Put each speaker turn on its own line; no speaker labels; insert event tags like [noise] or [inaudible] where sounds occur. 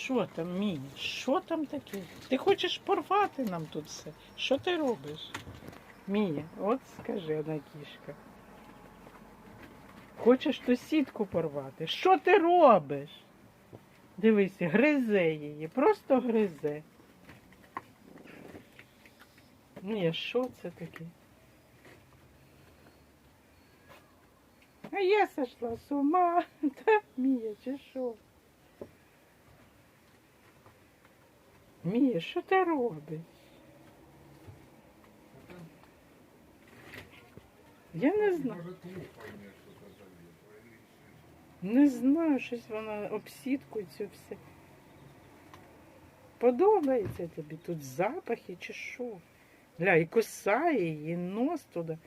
Що там, Міня? Що там таке? Ти хочеш порвати нам тут все? Що ти робиш? Мія, от скажи, одна кішка. Хочеш ту сітку порвати? Що ти робиш? Дивись, гризе її, просто гризе. Ні, що це таке? А я сошла з ума. [laughs] Та Мія, чи що? Мія, що ти робиш? Я не знаю. Не знаю, щось вона обсідку цю все. Подобається тобі тут запахи чи що? Гля, і кусає її нос туди.